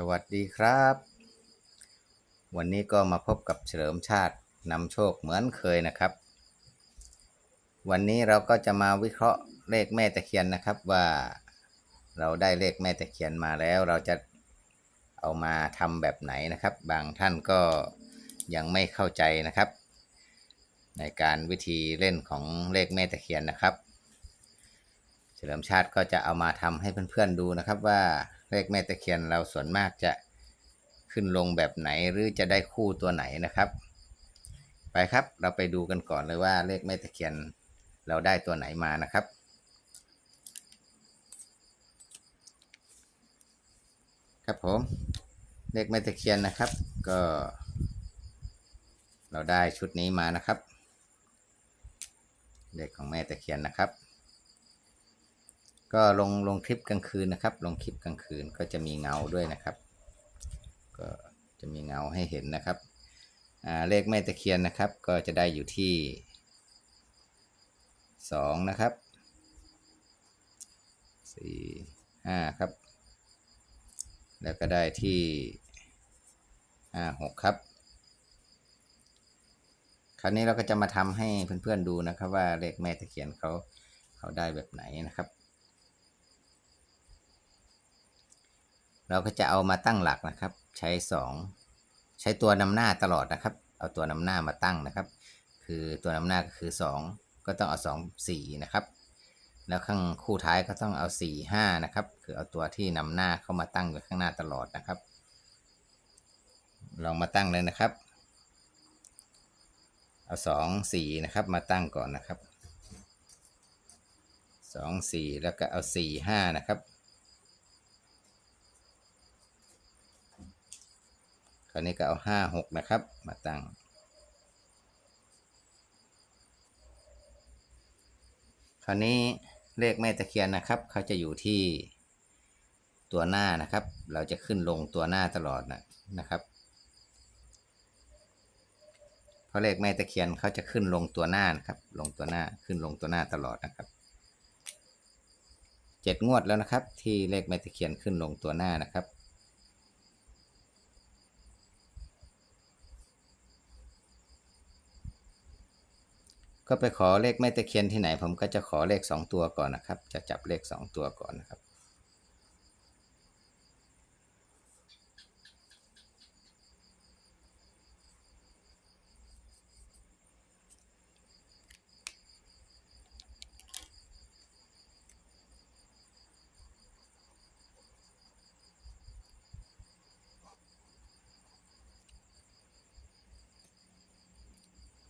สวัสดีครับ วันนี้ก็มาพบกับเฉลิมชาตินำโชคเหมือนเคยนะครับ วันนี้เราก็จะมาวิเคราะห์เลขแม่ตะเคียนนะครับว่าเราได้เลขแม่ตะเคียนมาแล้วเราจะเอามาทำแบบไหนนะครับ บางท่านก็ยังไม่เข้าใจนะครับ ในการวิธีเล่นของเลขแม่ตะเคียนนะครับ เฉลิมชาติก็จะเอามาทำให้เพื่อนๆดูนะครับว่า เลขแม่ตะเคียนเราส่วนมากจะขึ้นลงแบบไหนหรือจะได้คู่ตัวไหนนะครับ ไปครับเราไปดูกันก่อนเลยว่าเลขแม่ตะเคียนเราได้ตัวไหนมานะครับ ครับผมเลขแม่ตะเคียนนะครับ ก็ เราได้ชุดนี้มานะครับเลขของแม่ตะเคียนนะครับ ก็ลงลงคลิปกลางคืนนะครับ ลงคลิปกลางคืนก็จะมีเงาด้วยนะครับ ก็จะมีเงาให้เห็นนะครับเลขแม่ตะเคียนนะครับ ก็จะได้อยู่ที่สองนะครับสี่ห้าครับ แล้วก็ได้ที่ห้าหกครับ คราวนี้เราก็จะมาทำให้เพื่อนๆดูนะครับ ว่าเลขแม่ตะเคียนเขาเขาได้แบบไหนนะครับ เราก็จะเอามาตั้งหลักนะครับ ใช้สองใช้ตัวนำหน้าตลอดนะครับ เอาตัวนำหน้ามาตั้งนะครับ คือตัวนำหน้าก็คือสองก็ต้องเอาสองสี่นะครับ แล้วข้างคู่ท้ายก็ต้องเอาสี่ห้านะครับ คือเอาตัวที่นำหน้าเข้ามาตั้งไว้ข้างหน้าตลอดนะครับ ลองมาตั้งเลยนะครับ เอาสองสี่นะครับ มาตั้งก่อนนะครับสองสี่แล้วก็เอาสี่ห้านะครับ คราวนี้ก็เอาห้าหกนะครับ มาตั้ง คราวนี้เลขแม่ตะเคียนนะครับ เขาจะอยู่ที่ตัวหน้านะครับ เราจะขึ้นลงตัวหน้าตลอดนะนะครับ เพราะเลขแม่ตะเคียนเขาจะขึ้นลงตัวหน้านะครับ ลงตัวหน้าขึ้นลงตัวหน้าตลอดนะครับเจ็ดงวดแล้วนะครับ ที่เลขแม่ตะเคียนขึ้นลงตัวหน้านะครับ ก็ไปขอเลขแม่ตะเคียนที่ไหน ผมก็จะขอเลขสองตัวก่อนนะครับ จะจับเลขสองตัวก่อนนะครับ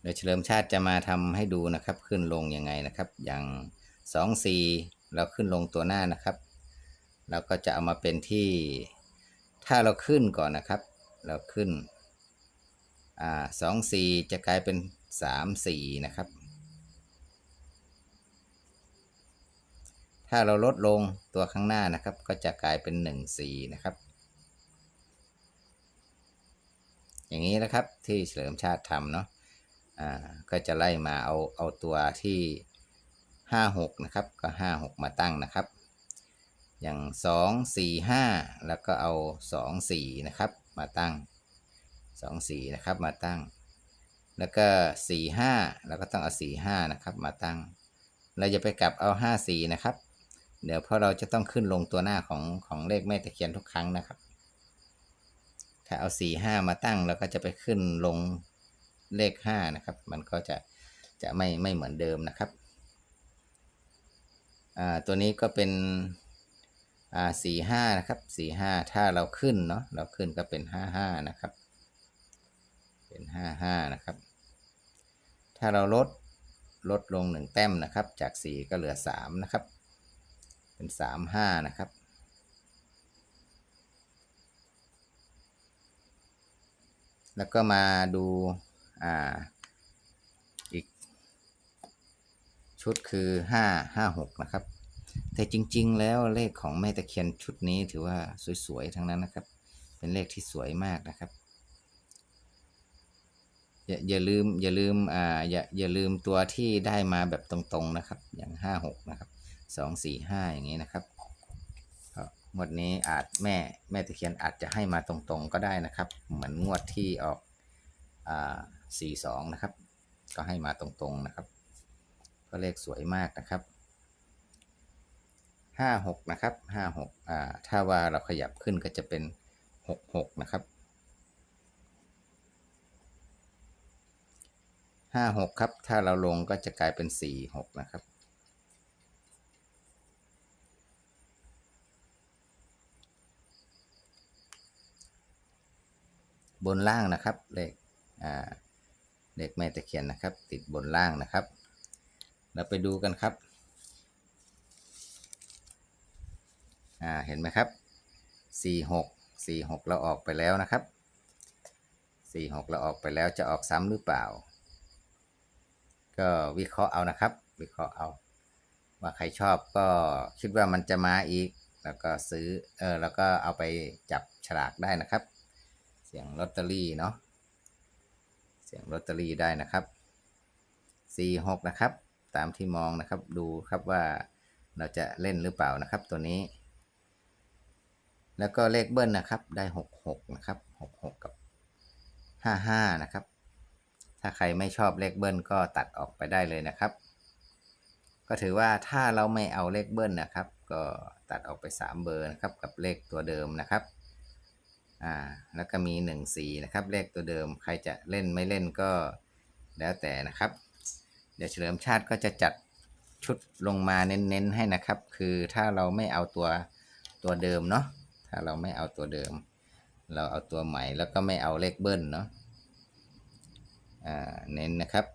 เดี๋ยเฉลิมชาติจะมาทำให้ดูนะครับ ขึ้นลงยังไงนะครับ อย่างสองสี่เราขึ้นลงตัวหน้านะครับ เราก็จะเอามาเป็นที่ถ้าเราขึ้นก่อนนะครับ เราขึ้นอ่าสองสี่จะกลายเป็นสามสี่นะครับ ถ้าเราลดลงตัวข้างหน้านะครับ ก็จะกลายเป็นหนึ่งสี่นะครับ อย่างนี้นะครับที่เฉลิมชาติทำเนาะ อ่าก็จะไล่มาเอาเอาตัวที่ห้าหกนะครับก็ห้าหกมาตั้งนะครับ อย่างสองสี่ห้าแล้วก็เอาสองสี่นะครับมาตั้งสองสี่นะครับมาตั้ง แล้วก็สี่ห้าแล้วก็ต้องเอาสี่ห้านะครับมาตั้ง เราจะไปกลับเอาห้าสี่นะครับ เดี๋ยวเพราะเราจะต้องขึ้นลงตัวหน้าของของเลขแม่ตะเคียนทุกครั้งนะครับ ถ้าเอาสี่ห้ามาตั้งแล้วก็จะไปขึ้นลง เลขห้านะครับ มันก็จะจะไม่ไม่เหมือนเดิมนะครับตัวนี้ก็เป็นสี่ห้านะครับสี่ห้าถ้าเราขึ้นเนาะเราขึ้นก็เป็นห้าห้านะครับ เป็นห้าห้านะครับ ถ้าเราลดลดลงหนึ่งแต้มนะครับ จากสี่ก็เหลือสามนะครับ เป็นสามห้านะครับแล้วก็มาดู อ่าอีก ชุดคือห้าห้าหกนะครับ แต่จริง ๆ แล้วเลขของแม่ตะเคียนชุดนี้ถือว่าสวยๆทั้งนั้นนะครับ เป็นเลขที่สวยมากนะครับ อย่าอย่าลืมอย่าลืมอ่าอย่าอย่าลืมตัวที่ได้มาแบบตรงๆนะครับ อย่างห้าหกนะครับสองสี่ห้าอย่างนี้นะครับก็งวดนี้อาจแม่แม่ตะเคียนอาจจะให้มาตรงๆก็ได้นะครับ เหมือนงวดที่ออกอ่า สี่สองนะครับ ก็ให้มาตรงๆนะครับ ก็เลขสวยมากนะครับห้าหกนะครับห้าหกอ่าถ้าว่าเราขยับขึ้นก็จะเป็นหกหกนะครับห้าหกครับ ถ้าเราลงก็จะกลายเป็นสี่หกนะครับบนล่างนะครับเลขอ่า เลขแม่ตะเคียนนะครับ ติดบนล่างนะครับ เราไปดูกันครับอ่าเห็นไหมครับสี่หกสี่หกเราออกไปแล้วนะครับสี่หกเราออกไปแล้วจะออกซ้ำหรือเปล่า ก็วิเคราะห์เอานะครับ วิเคราะห์เอา ว่าใครชอบก็คิดว่ามันจะมาอีก แล้วก็ซื้อเออแล้วก็เอาไปจับฉลากได้นะครับ เสียงลอตเตอรี่เนาะ เสียงลอตเตอรี่ได้นะครับ 46 นะครับ ตามที่มองนะครับดูครับว่าเราจะเล่นหรือเปล่านะครับตัวนี้ แล้วก็เลขเบิ้ลนะครับได้ 66 นะครับ 66 กับ 55 นะครับ ถ้าใครไม่ชอบเลขเบิ้ลก็ตัดออกไปได้เลยนะครับ ก็ถือว่าถ้าเราไม่เอาเลขเบิ้ลนะครับ ก็ตัดออกไป 3 เบอร์นะครับกับเลขตัวเดิมนะครับ อ่าแล้วก็มี1 4นะครับเลขตัวเดิมใครจะเล่นไม่เล่นก็แล้วแต่นะครับ เดี๋ยวเฉลิมชาติก็จะจัดชุดลงมาเน้นๆให้นะครับ คือถ้าเราไม่เอาตัวตัวเดิมเนาะถ้าเราไม่เอาตัวเดิม เราเอาตัวใหม่แล้วก็ไม่เอาเลขเบิ้ลเนาะอ่าเน้นนะครับ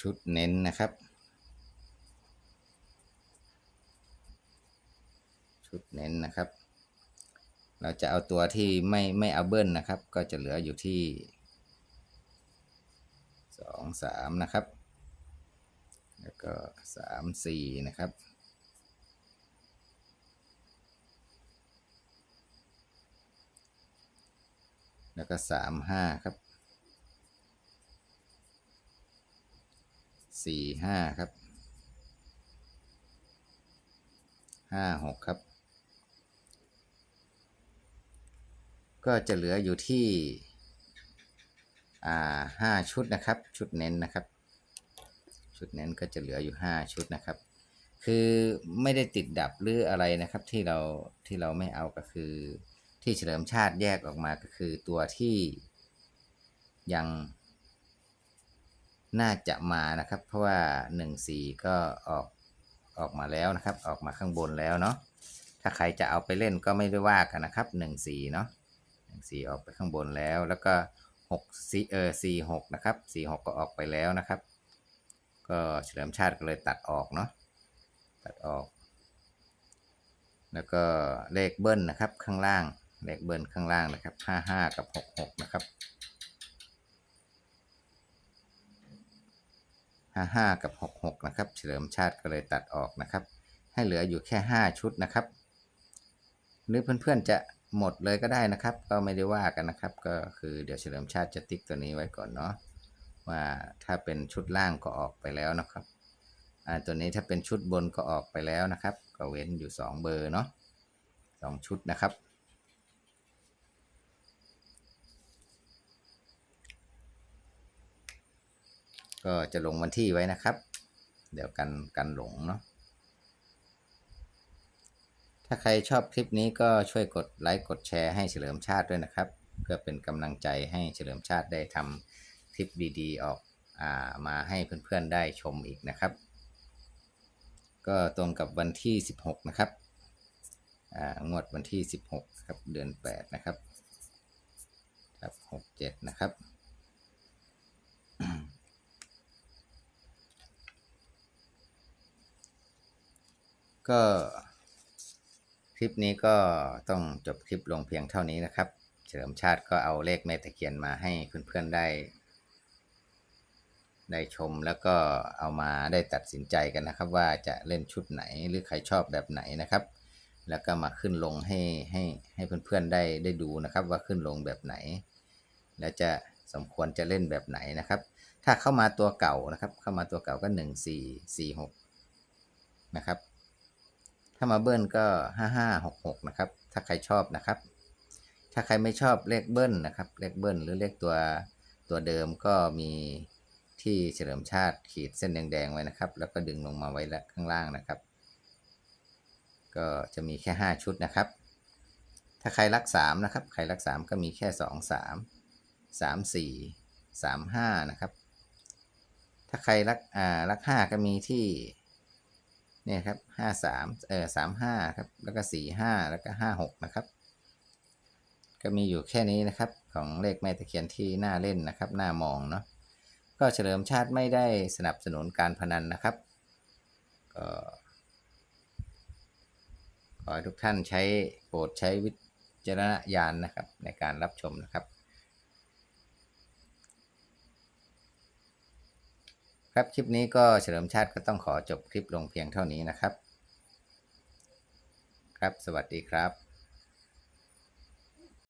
ชุดเน้นนะครับ ชุดเน้นนะครับ เราจะเอาตัวที่ไม่ไม่เอาเบิ้ลนะครับ ก็จะเหลืออยู่ที่สองสามนะครับ แล้วก็สามสี่นะครับแล้วก็สามห้าครับสี่ห้าครับห้าหกครับ ก็จะเหลืออยู่ที่ห้าชุดนะครับ ชุดเน้นนะครับ ชุดเน้นก็จะเหลืออยู่ห้าชุดนะครับ คือไม่ได้ติดดับหรืออะไรนะครับที่เราที่เราไม่เอาก็คือ ที่เฉลิมชาติแยกออกมาก็คือตัวที่ยังน่าจะมานะครับ เพราะว่า 1 4 ก็ออกออกมาแล้วนะครับ ออกมาข้างบนแล้วเนาะถ้าใครจะเอาไปเล่นก็ไม่ได้ว่ากันนะครับ 1 4 เนาะ 1 4ออกไปข้างบนแล้ว แล้วก็6 4เออ4 6นะครับ4 6ก็ออกไปแล้วนะครับ ก็เฉลิมชาติก็เลยตัดออกเนาะตัดออก แล้วก็เลขเบิ้ลนะครับข้างล่างเลขเบิ้ลข้างล่างนะครับ55กับ66นะครับ55กับ66นะครับ เฉลิมชาติก็เลยตัดออกนะครับ ให้เหลืออยู่แค่5ชุดนะครับ หรือเพื่อนๆจะ หมดเลยก็ได้นะครับ ก็ไม่ได้ว่ากันนะครับ ก็คือเดี๋ยวเฉลิมชาติจะติ๊กตัวนี้ไว้ก่อนเนาะว่าถ้าเป็นชุดล่างก็ออกไปแล้วนะครับอ่าตัวนี้ถ้าเป็นชุดบนก็ออกไปแล้วนะครับ ก็เว้นอยู่ 2 เบอร์เนาะ2ชุดนะครับ ก็จะลงวันที่ไว้นะครับ เดี๋ยวกันกันหลงเนาะ ถ้าใครชอบคลิปนี้ก็ช่วยกดไลค์กดแชร์ให้เฉลิมชาติด้วยนะครับ เพื่อเป็นกำลังใจให้เฉลิมชาติได้ทำคลิปดีๆ ออกอามาให้เพื่อนๆได้ชมอีกนะครับ ก็ตรงกับวันที่ 16 นะครับงวดวันที่ 16 ครับเดือน 8 นะครับครับ67 นะครับก็ ลิปนี้ก็ต้องจบคลิปลงเพียงเท่านี้นะครับ เฉลิมชาติก็เอาเลขแม่ตะเคียนมาให้เพื่อนๆได้ ได้ชมแล้วก็เอามาได้ตัดสินใจกันนะครับ ว่าจะเล่นชุดไหนหรือใครชอบแบบไหนนะครับ แล้วก็มาขึ้นลงให้ให้ให้เพื่อนๆได้ได้ดูนะครับว่าขึ้นลงแบบไหน แล้วจะสมควรจะเล่นแบบไหนนะครับ ถ้าเข้ามาตัวเก่านะครับ เข้ามาตัวเก่าก็หนึ่งสี่สี่หกนะครับ ถ้ามาเบิ้ลก็ห้าห้าหกหกนะครับ ถ้าใครชอบนะครับ ถ้าใครไม่ชอบเลขเบิ้ลนะครับ เลขเบิ้ลหรือเลขตัวตัวเดิมก็มีที่เฉลิมชาติขีดเส้นแดงๆไว้นะครับ แล้วก็ดึงลงมาไว้ข้างล่างนะครับ ก็จะมีแค่ 5 ชุดนะครับ ถ้าใครรัก 3 นะครับ ใครรัก 3 ก็มีแค่ 2 3 3 4 3 5 นะครับ ถ้าใครรักอ่ารัก 5 ก็มีที่ เนี่ยครับ5 3เออ3 5ครับ แล้วก็4 5แล้วก็5 6นะครับ ก็มีอยู่แค่นี้นะครับ ของเลขแม่ตะเคียนที่น่าเล่นนะครับ น่ามองเนาะ ก็เฉลิมชาติไม่ได้สนับสนุนการพนันนะครับ ก็ขอให้ทุกท่านใช้โปรดใช้วิจารณญาณนะครับ ในการรับชมนะครับ ครับคลิปนี้ก็เฉลิมชาติก็ต้องขอจบคลิปลงเพียงเท่านี้นะครับ ครับสวัสดีครับ